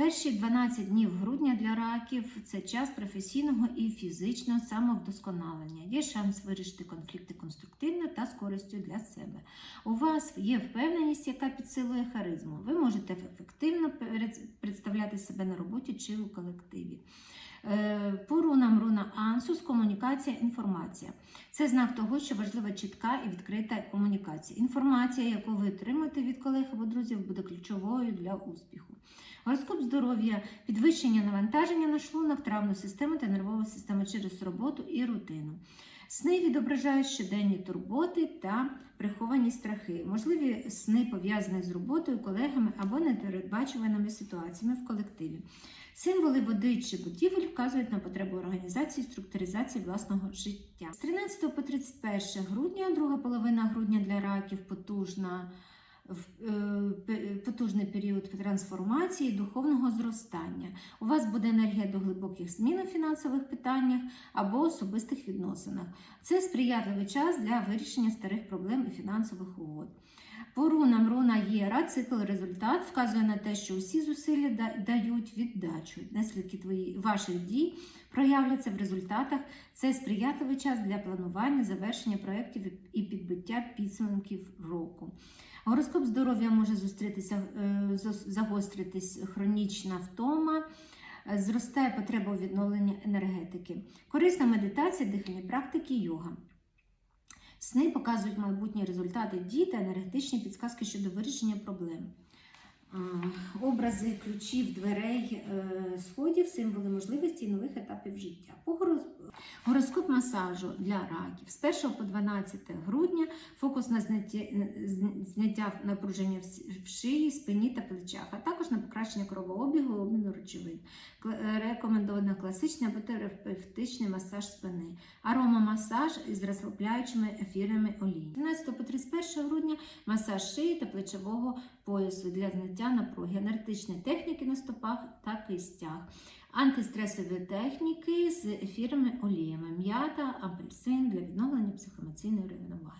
Перші 12 днів грудня для раків це час професійного і фізичного самовдосконалення. Є шанс вирішити конфлікти конструктивно та з користю для себе. У вас є впевненість, яка підсилує харизму. Ви можете ефективно представляти себе на роботі чи у колективі. Е, По рунам руна Ансус комунікація, інформація. Це знак того, що важлива чітка і відкрита комунікація. Інформація, яку ви отримаєте від колег або друзів, буде ключовою для успіху. Гороскоп здоров'я, підвищення навантаження на шлунок, травну систему та нервову систему через роботу і рутину. Сни відображають щоденні турботи та приховані страхи. Можливі сни пов'язані з роботою, колегами або непередбачуваними ситуаціями в колективі. Символи води чи будівель вказують на потребу організації структуризації власного життя. З 13 по 31 грудня, друга половина грудня для раків потужна. В- е, Потужний період трансформації, духовного зростання. У вас буде енергія до глибоких змін у фінансових питаннях або особистих відносинах. Це сприятливий час для вирішення старих проблем і фінансових угод. По рунам руна Єра, цикл результат вказує на те, що усі зусилля дають віддачу. Наслідки твої, ваших дій проявляться в результатах. Це сприятливий час для планування, завершення проєктів і підбиття підсумків року. Гороскоп здоров'я може зустрітися, е, загостритись хронічна втома. е, Зростає потреба у відновленні енергетики. Корисна медитація, дихальні практики, йога. Сни показують майбутні результати дій та енергетичні підсказки щодо вирішення проблем. Образи ключів, дверей, е, сходів, символи можливості і нових етапів життя. Гороскоп масажу для раків з 1 по 12 грудня фокус на зняття, зняття напруження в шиї, спині та плечах, а також на покращення кровообігу обміну речовин. Е, Рекомендовано класичний або терапевтичний масаж спини, аромамасаж із розслабляючими ефірними оліями. 12 по 31 грудня масаж шиї та плечового поясу для зняття напруги, енергетичні техніки на стопах та кистях. Антистресові техніки з ефірними оліями, м'ята, апельсин для відновлення психоемоційної рівноваги.